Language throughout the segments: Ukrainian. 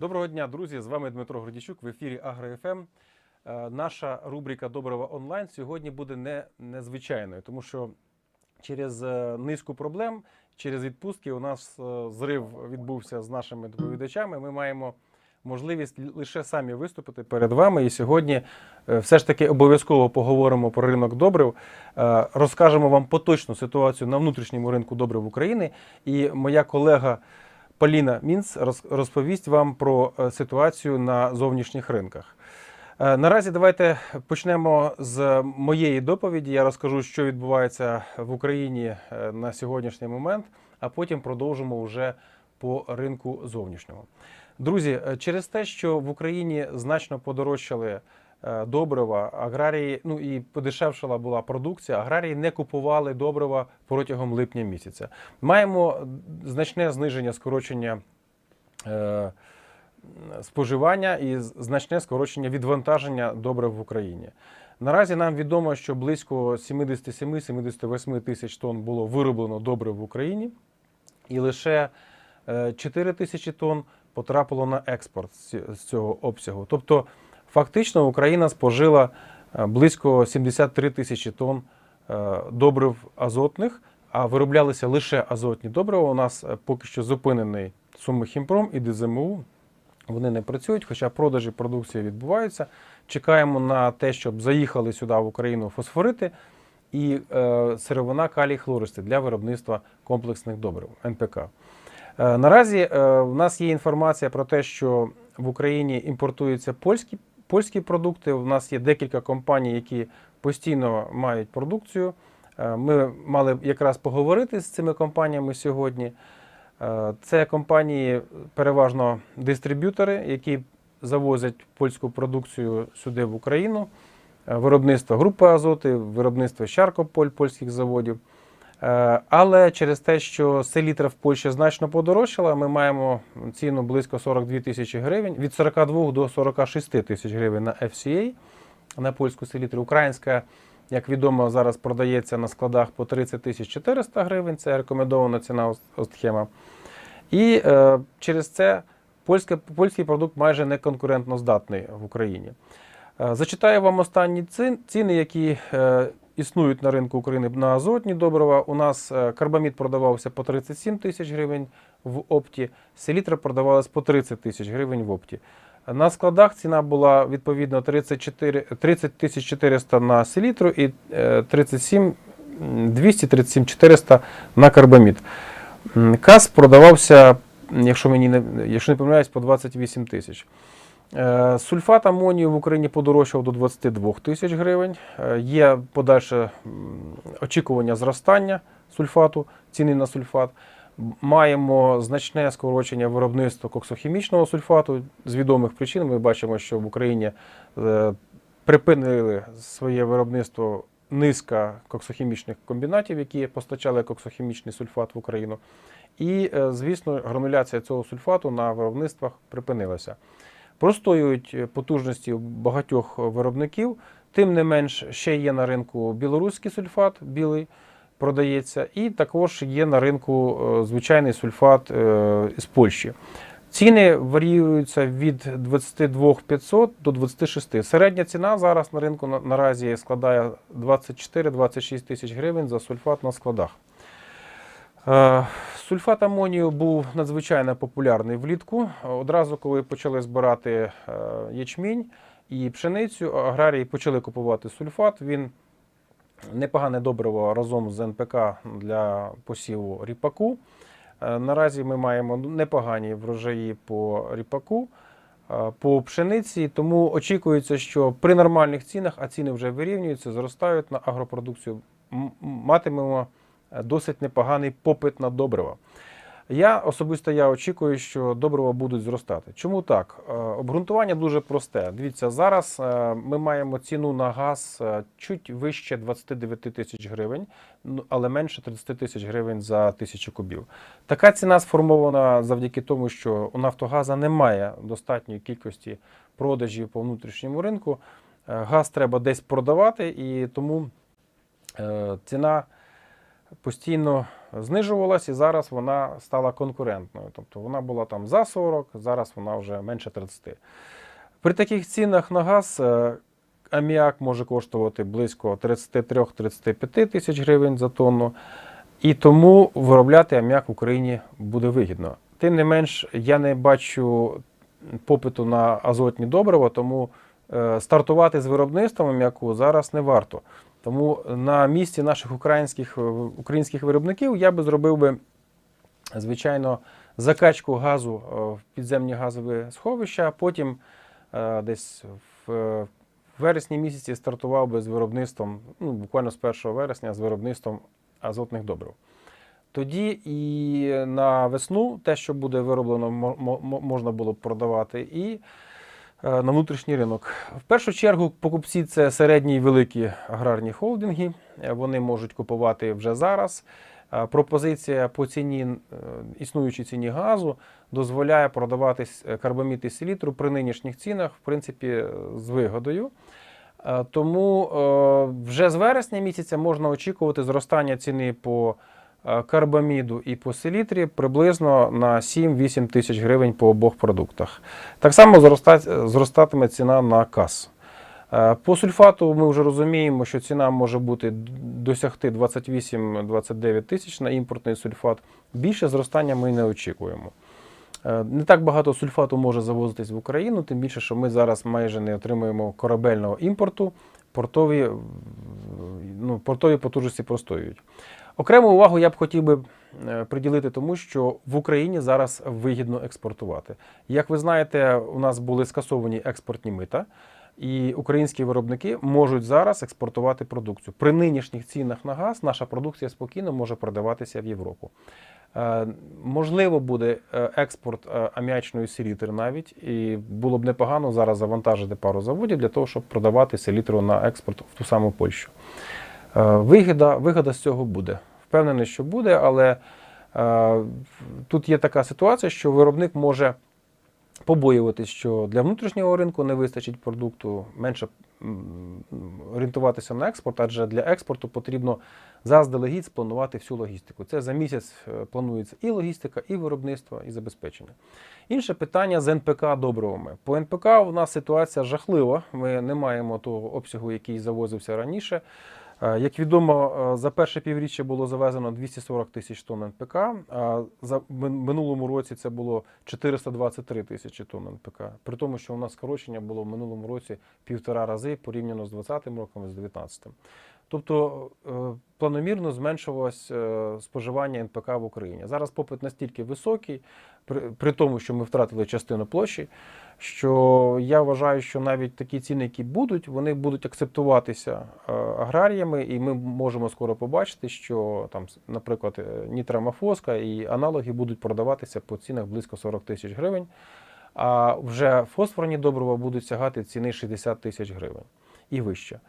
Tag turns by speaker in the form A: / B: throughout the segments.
A: Доброго дня, друзі! З вами Дмитро Гордійчук в ефірі Агро-ФМ. Е, Наша рубрика Добрива онлайн сьогодні буде не незвичайною, тому що через е, низку проблем, через відпустки у нас е, зрив відбувся з нашими доповідачами. Ми маємо можливість лише самі виступити перед вами. І сьогодні все ж таки обов'язково поговоримо про ринок добрив, розкажемо вам поточну ситуацію на внутрішньому ринку добрив України. І моя колега. Поліна Мінц роз- розповість вам про е, ситуацію на зовнішніх ринках. Е, Наразі давайте почнемо з моєї доповіді. Я розкажу, що відбувається в Україні е, на сьогоднішній момент, а потім продовжимо вже по ринку зовнішнього. Друзі, через те, що в Україні значно подорожчали добрива, аграрії, ну і подешевшала була продукція, аграрії не купували добрива протягом липня місяця. Маємо значне зниження скорочення е, споживання і значне скорочення відвантаження добрив в Україні. Наразі нам відомо, що близько 77-78 тисяч тонн було вироблено добрив в Україні, і лише е, 4 тисячі тонн потрапило на експорт з цього обсягу. Тобто, фактично, Україна спожила е, близько 73 тисячі тонн е, добрив азотних, а вироблялися лише азотні добрива. У нас е, поки що зупинений Сумихімпром і ДЗМУ. Вони не працюють, хоча продажі продукції відбуваються. Чекаємо на те, щоб заїхали сюди в Україну фосфорити і е, сировина калій хлористи для виробництва комплексних добрив НПК. Е, наразі е, в нас є інформація про те, що в Україні імпортуються польські, польські продукти. У нас є декілька компаній, які постійно мають продукцію. Е, Ми мали якраз поговорити з цими компаніями сьогодні. Е, Це компанії переважно дистриб'ютори, які завозять польську продукцію сюди в Україну. Е, Виробництво групи азоти, виробництво Щаркополь польських заводів. Е, Але через те, що селітра в Польщі значно подорожчала, ми маємо ціну близько 42 тисячі гривень, від 42 до 46 тисяч гривень на FCA на польську селітру. Українська, як відомо, зараз продається на складах по 30 тисяч 400 гривень. Це рекомендована ціна Остхема. І е, через це польська, польський продукт майже не конкурентно здатний в Україні. Е, Зачитаю вам останні ціни, які е, існують на ринку України на азотні добрива. У нас е, карбамід продавався по 37 тисяч гривень в опті, селітра продавалась по 30 тисяч гривень в опті. На складах ціна була відповідно 34, 30 тисяч 400 на селітру і е, 37 м, 237 400 на карбамід. Каз продавався, якщо мені не, якщо не помиляюсь, по 28 тисяч. Е, Сульфат амонію в Україні подорожчав до 22 тисяч гривень. Е, Є подальше очікування зростання сульфату, ціни на сульфат. Маємо значне скорочення виробництва коксохімічного сульфату. З відомих причин ми бачимо, що в Україні е, припинили своє виробництво низка коксохімічних комбінатів, які постачали коксохімічний сульфат в Україну. І, звісно, грануляція цього сульфату на виробництвах припинилася. Простоюють потужності багатьох виробників. Тим не менш, ще є на ринку білоруський сульфат, білий продається, і також є на ринку е, звичайний сульфат е, з Польщі. Ціни варіюються від 22 500 до 26. Середня ціна зараз на ринку наразі складає 24-26 тисяч гривень за сульфат на складах. Е, Сульфат амонію був надзвичайно популярний влітку. Одразу, коли почали збирати е, ячмінь і пшеницю, аграрії почали купувати сульфат. Він непогане добриво разом з НПК для посіву ріпаку. Е, Наразі ми маємо непогані врожаї по ріпаку, по пшениці, тому очікується, що при нормальних цінах, а ціни вже вирівнюються, зростають на агропродукцію, матимемо досить непоганий попит на добрива. Я особисто я очікую, що добрива будуть зростати. Чому так? Е, Обґрунтування дуже просте. Дивіться, зараз е, ми маємо ціну на газ е, чуть вище 29 тисяч гривень, але менше 30 тисяч гривень за тисячу кубів. Така ціна сформована завдяки тому, що у Нафтогаза немає достатньої кількості продажів по внутрішньому ринку. Газ треба десь продавати, і тому ціна постійно знижувалась і зараз вона стала конкурентною. Тобто вона була там за 40, зараз вона вже менше 30. При таких цінах на газ е, аміак може коштувати близько 33-35 тисяч гривень за тонну. І тому виробляти аміак в Україні буде вигідно. Тим не менш, я не бачу попиту на азотні добрива, тому е, стартувати з виробництвом аміаку зараз не варто. Тому на місці наших українських, е, українських виробників я би зробив би, звичайно, закачку газу е, в підземні газові сховища, а потім е, десь в вересні місяці стартував би з виробництвом, ну, буквально з 1 вересня, з виробництвом азотних добрив. Тоді і на весну те, що буде вироблено, мо- мо- можна було б продавати і на внутрішній ринок. В першу чергу покупці це середні і великі аграрні холдинги. Е, Вони можуть купувати вже зараз. Е, Пропозиція по ціні, е, існуючій ціні газу дозволяє продавати е, карбамід і селітру при нинішніх цінах, в принципі, е, з вигодою. Е, Тому е, вже з вересня місяця можна очікувати зростання ціни по е, карбаміду і по селітрі приблизно на 7-8 тисяч гривень по обох продуктах. Так само зростатиме ціна на кас. Е, По сульфату ми вже розуміємо, що ціна може бути досягти 28-29 тисяч на імпортний сульфат. Більше зростання ми не очікуємо. Е, Не так багато сульфату може завозитись в Україну, тим більше, що ми зараз майже не отримуємо корабельного імпорту, портові, ну, портові потужності простоюють. Окрему увагу я б хотів би е, приділити тому, що в Україні зараз вигідно експортувати. Як ви знаєте, у нас були скасовані експортні мита, і українські виробники можуть зараз експортувати продукцію. При нинішніх цінах на газ наша продукція спокійно може продаватися в Європу. Е, Можливо, буде е, експорт аміачної селітри навіть, і було б непогано зараз завантажити пару заводів для того, щоб продавати селітру на експорт в ту саму Польщу. Е, Вигода, вигода з цього буде. Впевнений, що буде, але е, тут є така ситуація, що виробник може побоюватись, що для внутрішнього ринку не вистачить продукту, менше орієнтуватися на експорт, адже для експорту потрібно заздалегідь спланувати всю логістику. Це за місяць е, планується і логістика, і виробництво, і забезпечення. Інше питання з НПК добривами. По НПК у нас ситуація жахлива. Ми не маємо того обсягу, який завозився раніше. Е, Як відомо, е, за перше півріччя було завезено 240 тисяч тонн НПК, а за минулому році це було 423 тисячі тонн НПК. При тому, що у нас скорочення було в минулому році півтора рази порівняно з 2020 роком і з 2019. Тобто е, планомірно зменшувалось е, споживання НПК в Україні. Зараз попит настільки високий, при, тому, що ми втратили частину площі, що я вважаю, що навіть такі ціни, які будуть, вони будуть акцептуватися е, аграріями, і ми можемо скоро побачити, що там, наприклад, нітрамофоска і аналоги будуть продаватися по цінах близько 40 тисяч гривень. А вже фосфорні добрива будуть сягати ціни 60 тисяч гривень і вище.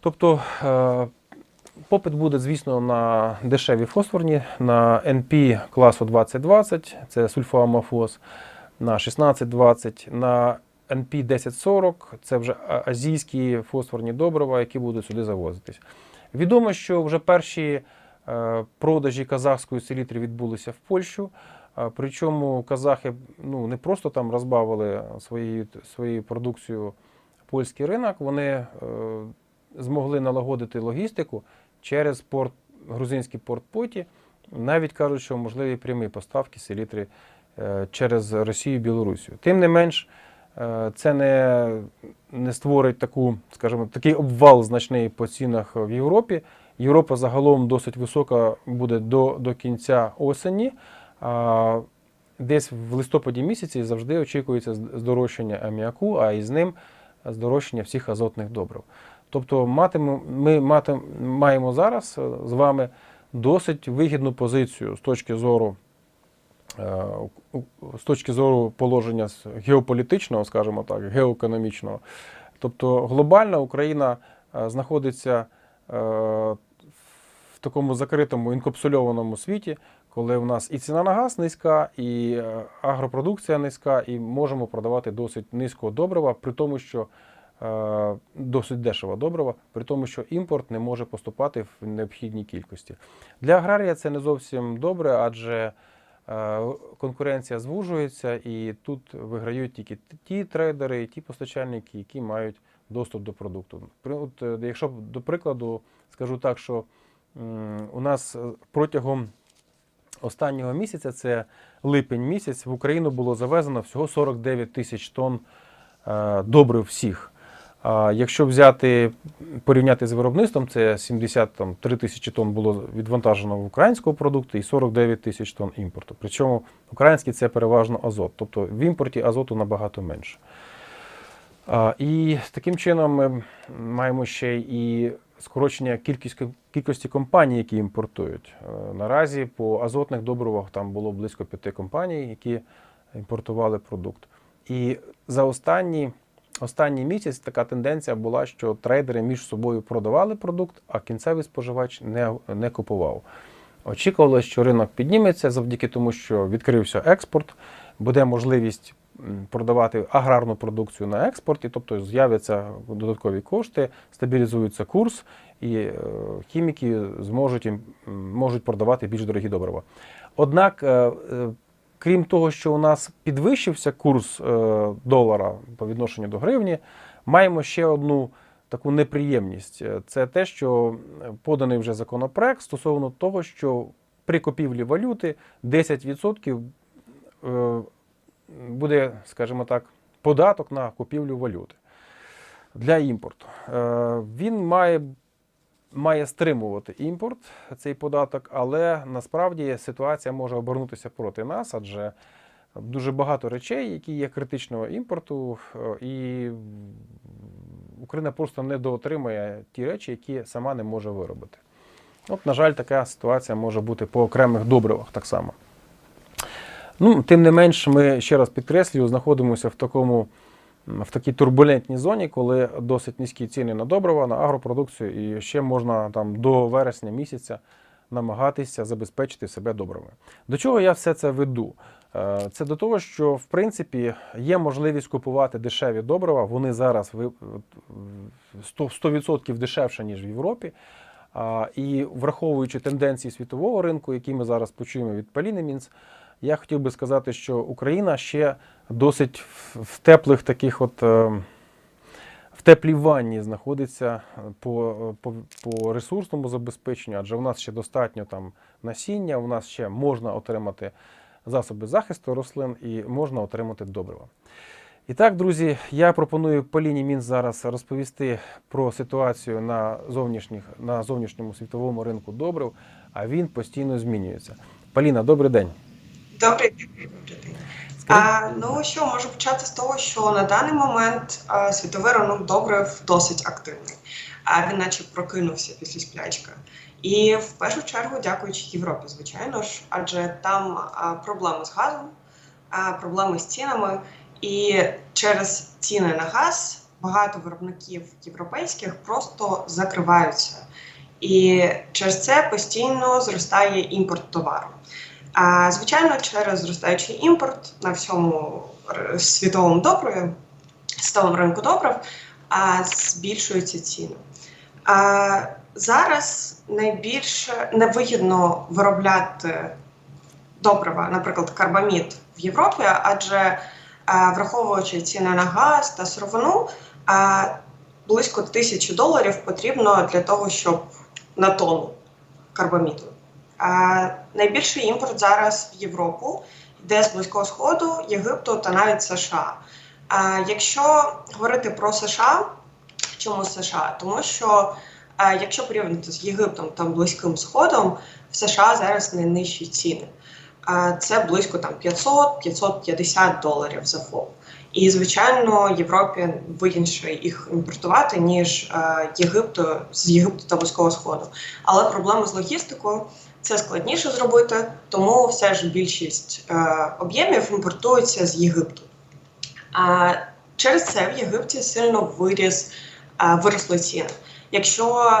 A: Тобто е, попит буде, звісно, на дешеві фосфорні, на НП класу 2020, це сульфоамофос, на 1620, на НП 1040, це вже азійські фосфорні добрива, які будуть сюди завозитись. Відомо, що вже перші е, продажі казахської селітри відбулися в Польщу. Причому казахи ну, не просто там розбавили свої, свою продукцію польський ринок, вони е, змогли налагодити логістику через порт, грузинський порт Поті. Навіть кажуть, що можливі прямі поставки селітри е, через Росію і Білорусію. Тим не менш, е, це не, не створить таку, скажімо, такий обвал значний по цінах в Європі. Європа загалом досить висока буде до, до кінця осені. А десь в листопаді місяці завжди очікується здорожчання аміаку, а із ним здорожчання всіх азотних добрив. Тобто ми маємо зараз е, з вами досить вигідну позицію з точки зору. е, З точки зору положення геополітичного, скажімо так, геоекономічного. Тобто глобально Україна е, знаходиться в такому закритому інкапсульованому світі, коли в нас і ціна на газ низька, і агропродукція низька, і можемо продавати досить низького добрива, при тому, що досить дешево добрива, при тому, що імпорт не може поступати в необхідній кількості. Для аграрія це не зовсім добре, адже е, конкуренція звужується, і тут виграють тільки ті трейдери, і ті постачальники, які мають доступ до продукту. От, е, якщо до прикладу скажу так, що у нас е, протягом останнього місяця, це липень місяць, в Україну було завезено всього 49 тисяч тонн е, добрив всіх. Якщо взяти порівняти з виробництвом, це 73 тисячі тонн було відвантажено в українського продукту і 49 тисяч тонн імпорту. Причому український це переважно азот, тобто в імпорті азоту набагато менше. І таким чином ми маємо ще і скорочення кількості компаній, які імпортують. Е, Наразі по азотних добривах там було близько п'яти компаній, які імпортували продукт. І за останні, останній місяць така тенденція була, що трейдери між собою продавали продукт, а кінцевий споживач не, не купував. Очікувалося, що ринок підніметься завдяки тому, що відкрився експорт, буде можливість продавати аграрну продукцію на експорті, тобто з'являться додаткові кошти, стабілізується курс, і е, хіміки зможуть можуть продавати більш дорогі добрива. Однак, е, е, крім того, що у нас підвищився курс е, долара по відношенню до гривні, маємо ще одну таку неприємність. Е, Це те, що е, поданий вже законопроект стосовно того, що при купівлі валюти 10% е, буде, скажімо так, податок на купівлю валюти для імпорту. Він має, має стримувати імпорт, цей податок, але насправді ситуація може обернутися проти нас, адже дуже багато речей, які є критичного імпорту, е, і Україна просто не доотримує ті речі, які сама не може виробити. От, на жаль, така ситуація може бути по окремих добривах так само. Ну, тим не менш, ми ще раз підкреслюю, знаходимося в такому в такій турбулентній зоні, коли досить низькі ціни на добрива, на агропродукцію, і ще можна там до вересня місяця намагатися забезпечити себе добривами. До чого я все це веду? Е, Це до того, що в принципі є можливість купувати дешеві добрива. Вони зараз 100% 100% дешевше, ніж в Європі. І враховуючи тенденції світового ринку, які ми зараз почуємо від Поліни Мінц, я хотів би сказати, що Україна ще досить в- теплих таких от. е, В теплій ванні знаходиться по, по, по ресурсному забезпеченню, адже в нас ще достатньо там насіння, у нас ще можна отримати засоби захисту рослин і можна отримати добрива. І так, друзі, я пропоную Поліні Мін зараз розповісти про ситуацію на, зовнішніх, на зовнішньому світовому ринку добрив, а він постійно змінюється. Поліна, добрий день.
B: Добрий день. А, ну що, можу почати з того, що на даний момент а, світовий ринок добрив досить активний. А він наче прокинувся після сплячки. І в першу чергу дякуючи Європі, звичайно ж, адже там а, проблеми з газом, а, проблеми з цінами, і через ціни на газ багато виробників європейських просто закриваються. І через це постійно зростає імпорт товару. А, звичайно, через зростаючий імпорт на всьому світовому добриві, світовому ринку добрив, а, збільшуються ціни. А, зараз найбільше невигідно виробляти добрива, наприклад, карбамід в Європі, адже враховуючи ціни на газ та сировину, близько тисячі доларів потрібно для того, щоб на тонну карбаміду. Найбільший імпорт зараз в Європу йде з Близького Сходу, Єгипту та навіть США. А, якщо говорити про США, чому США? Тому що якщо порівняти з Єгиптом та Близьким Сходом, в США зараз найнижчі ціни. Це близько там 500-550 доларів за ФОП. І, звичайно, Європі вигідніше їх імпортувати, ніж Єгипту з Єгипту та Близького Сходу. Але проблема з логістикою це складніше зробити, тому все ж більшість е, об'ємів імпортується з Єгипту. А через це в Єгипті сильно виріс, е, виросли ціни. Якщо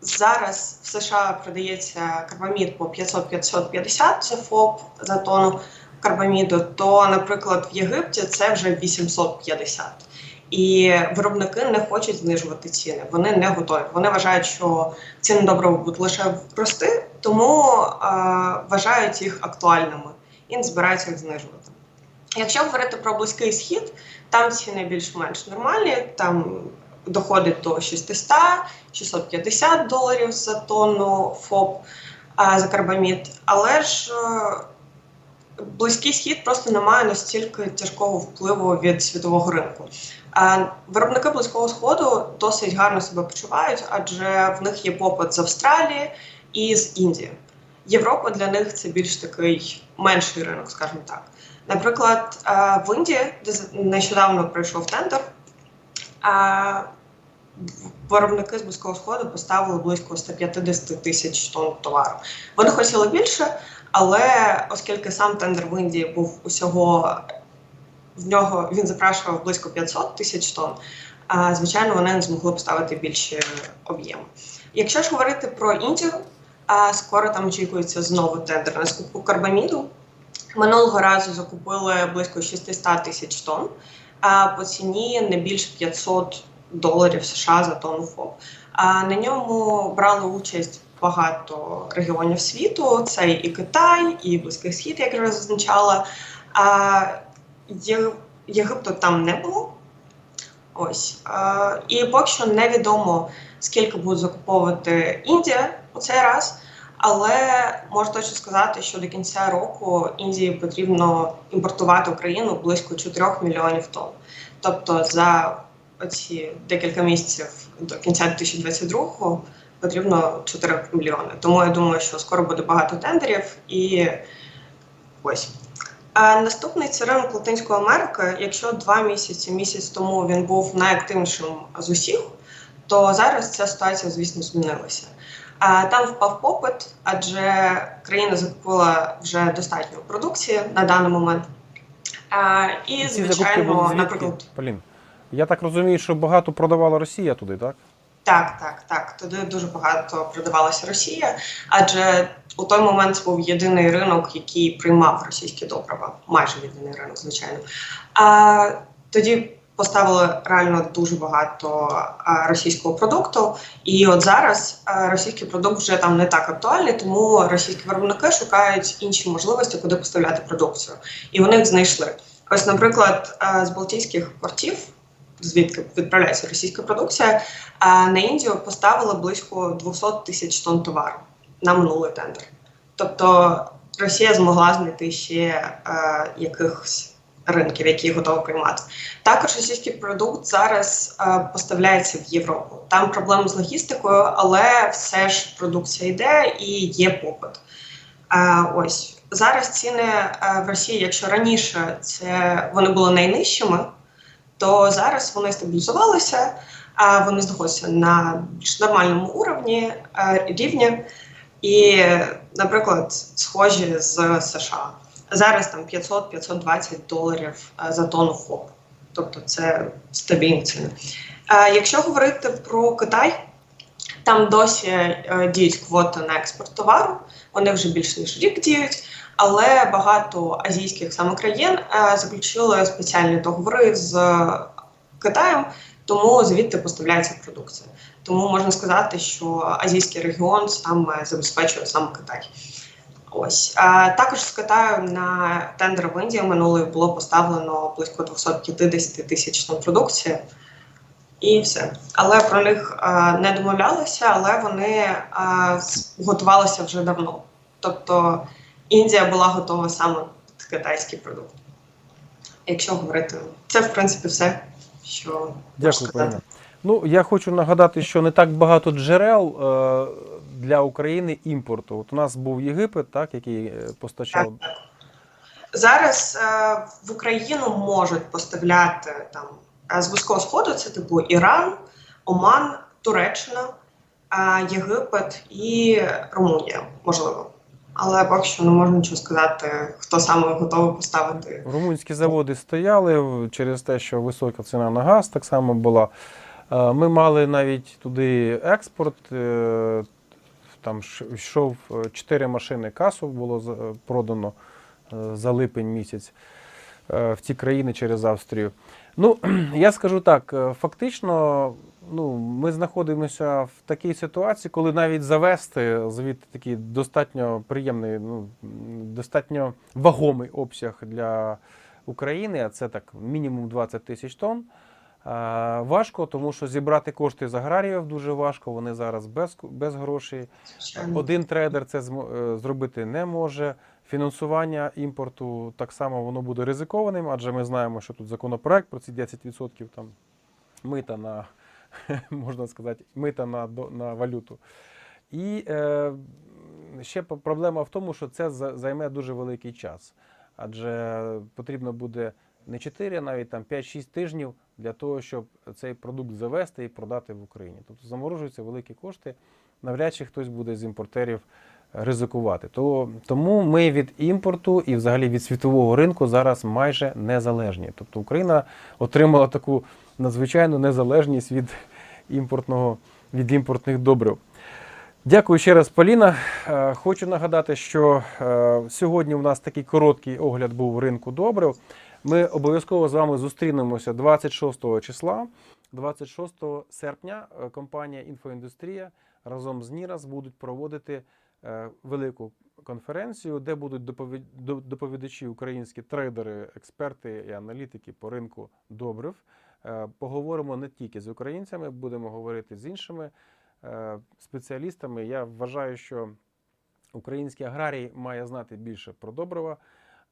B: зараз в США продається карбамід по 500-550 за ФОП за тонну карбаміду, то, наприклад, в Єгипті це вже 850. І виробники не хочуть знижувати ціни. Вони не готові. Вони вважають, що ціни добрива будуть лише рости, тому е, вважають їх актуальними і не збираються їх знижувати. Якщо говорити про близький схід, там ціни більш-менш нормальні, там доходить до 600-650 доларів за тонну ФОП а, за карбамід. Але ж е, близький схід просто не має настільки тяжкого впливу від світового ринку. Виробники близького сходу досить гарно себе почувають, адже в них є попит з Австралії і з Індії. Європа для них це більш такий менший ринок, скажімо так. Наприклад, е, в Індії, де нещодавно пройшов тендер, е, виробники з близького сходу поставили близько 150 тисяч тонн товару. Вони хотіли більше, але оскільки сам тендер в Індії був усього в нього він запрашував близько 500 тисяч тонн. А звичайно, вони не змогли поставити більше об'єму. Якщо ж говорити про Індію, а скоро там очікується знову тендер на скупку карбаміду. Минулого разу закупили близько 600 тисяч тонн, а по ціні не більше 500 доларів США за тонну ФОП. А на ньому брали участь багато регіонів світу. Це і Китай, і Близький Схід, як я зазначала. Єгипту там не було. Ось. І поки що невідомо, скільки буде закуповувати Індія у цей раз. Але можу точно сказати, що до кінця року Індії потрібно імпортувати Україну близько 4 мільйонів тонн. Тобто за оці декілька місяців до кінця 2022-го потрібно 4 мільйони. Тому я думаю, що скоро буде багато тендерів і ось. А наступний це ринок Латинської Америки. Якщо два місяці, місяць тому він був найактивнішим з усіх, то зараз ця ситуація, звісно, змінилася. Там впав попит, адже країна закупила вже достатньо продукції на даний момент. І, звичайно, наприклад,
A: Полін, я так розумію, що багато продавала Росія туди, так?
B: Так, так, так. Туди дуже багато продавалася Росія, адже у той момент був єдиний ринок, який приймав російські добрива, майже єдиний ринок, звичайно. А тоді поставили реально дуже багато російського продукту. І от зараз російський продукт вже там не так актуальний, тому російські виробники шукають інші можливості, куди поставляти продукцію. І вони їх знайшли. Ось, наприклад, з Балтійських портів, звідки відправляється російська продукція. На Індію поставили близько 200 тисяч тонн товару на минулий тендер. Тобто Росія змогла знайти ще е, якихось ринків, які готові приймати. Також російський продукт зараз е, поставляється в Європу. Там проблеми з логістикою, але все ж продукція йде і є попит. Е, ось зараз ціни е, в Росії, якщо раніше це вони були найнижчими, то зараз вони стабілізувалися а вони знаходяться на більш нормальному уровні е, рівні, і, наприклад, схожі з США. Зараз там 500-520 доларів е, за тонну ФОП. Тобто це стабільні ціни. Е, Якщо говорити про Китай, там досі діють квоти на експорт товару, вони вже більш ніж рік діють. Але багато азійських саме країн е, заключили спеціальні договори з Китаєм, тому звідти поставляється продукція. Тому можна сказати, що азійський регіон саме забезпечує саме Китай. Ось а також з Китаю на тендер в Індії минулої було поставлено близько 250 тисяч тонн продукції, і все. Але про них а, не домовлялися, але вони а, готувалися вже давно. Тобто Індія була готова саме під китайський продукт. Якщо говорити, це в принципі все, що
A: Дякую,
B: сказати.
A: Ну, я хочу нагадати, що не так багато джерел е, для України імпорту. От у нас був Єгипет, так, який е, постачав.
B: Так, так. Зараз е, в Україну можуть поставляти там е, з близького сходу, це типу Іран, Оман, Туреччина, е, Єгипет і Румунія, можливо. Але поки що не можу нічого сказати, хто саме готовий поставити.
A: Румунські заводи стояли через те, що висока ціна на газ так само була. Е, Ми мали навіть туди експорт. е, Там йшов 4 машини касу було продано е, за липень місяць. е, в ці країни через Австрію. Ну, я скажу так: е, фактично, ну, ми знаходимося в такій ситуації, коли навіть завести звідти такий достатньо приємний, ну, достатньо вагомий обсяг для України, а це так мінімум 20 тисяч тонн. Важко, тому що зібрати кошти з аграріїв дуже важко. Вони зараз без, без грошей. Один трейдер це е, зробити не може. Фінансування імпорту так само воно буде ризикованим, адже ми знаємо, що тут законопроект про ці 10% там мита на можна сказати, мита на, на валюту. І е, ще проблема в тому, що це займе дуже великий час. Адже потрібно буде не 4, а навіть там 5-6 тижнів для того, щоб цей продукт завести і продати в Україні. Тобто заморожуються великі кошти. Навряд чи хтось буде з імпортерів ризикувати. То, тому ми від імпорту і взагалі від світового ринку зараз майже незалежні. Тобто Україна отримала таку надзвичайну незалежність від імпортного від імпортних добрив. Дякую ще раз, Поліна. Е, Хочу нагадати, що е, сьогодні у нас такий короткий огляд був ринку добрив. Ми обов'язково з вами зустрінемося 26 числа. 26 серпня е, компанія Інфоіндустрія разом з Нірас будуть проводити велику конференцію, де будуть доповідачі українські трейдери, експерти і аналітики по ринку добрив. Е, Поговоримо не тільки з українцями, будемо говорити з іншими е, спеціалістами. Я вважаю, що український аграрій має знати більше про добрива.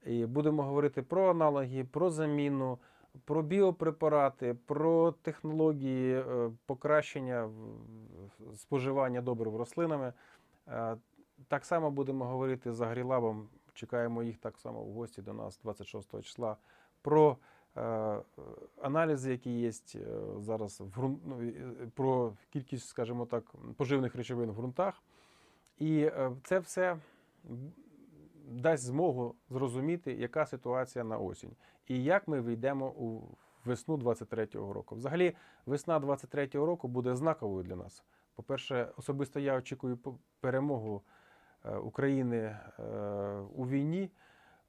A: І будемо говорити про аналоги, про заміну, про біопрепарати, про технології е, покращення споживання добрив рослинами. Так само будемо говорити з Агрілабом. Чекаємо їх так само в гості до нас 26 числа. Про аналізи, які є е, зараз в ґрунт, ну, е, про кількість, скажімо так, поживних речовин в ґрунтах. І е, це все дасть змогу зрозуміти, яка ситуація на осінь, і як ми вийдемо у весну 23-го року. Взагалі, весна 23-го року буде знаковою для нас. По-перше, особисто я очікую перемогу е, України е, у війні.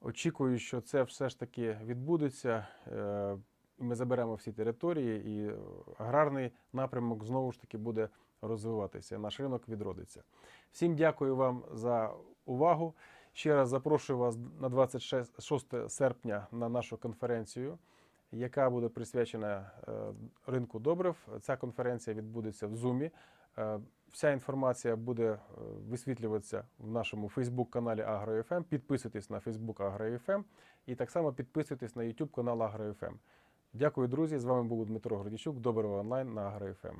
A: Очікую, що це все ж таки відбудеться. е, Ми заберемо всі території, і е, аграрний напрямок знову ж таки буде розвиватися. Наш ринок відродиться. Всім дякую вам за увагу. Ще раз запрошую вас на 26 серпня на нашу конференцію, яка буде присвячена е, ринку добрив. Ця конференція відбудеться в Зумі. Вся інформація буде е, висвітлюватися в нашому Фейсбук-каналі AgroFM. Підписуйтесь на Фейсбук AgroFM і так само підписуйтесь на YouTube канал AgroFM. Дякую, друзі. З вами був Дмитро Гордійчук. Доброго онлайн на AgroFM.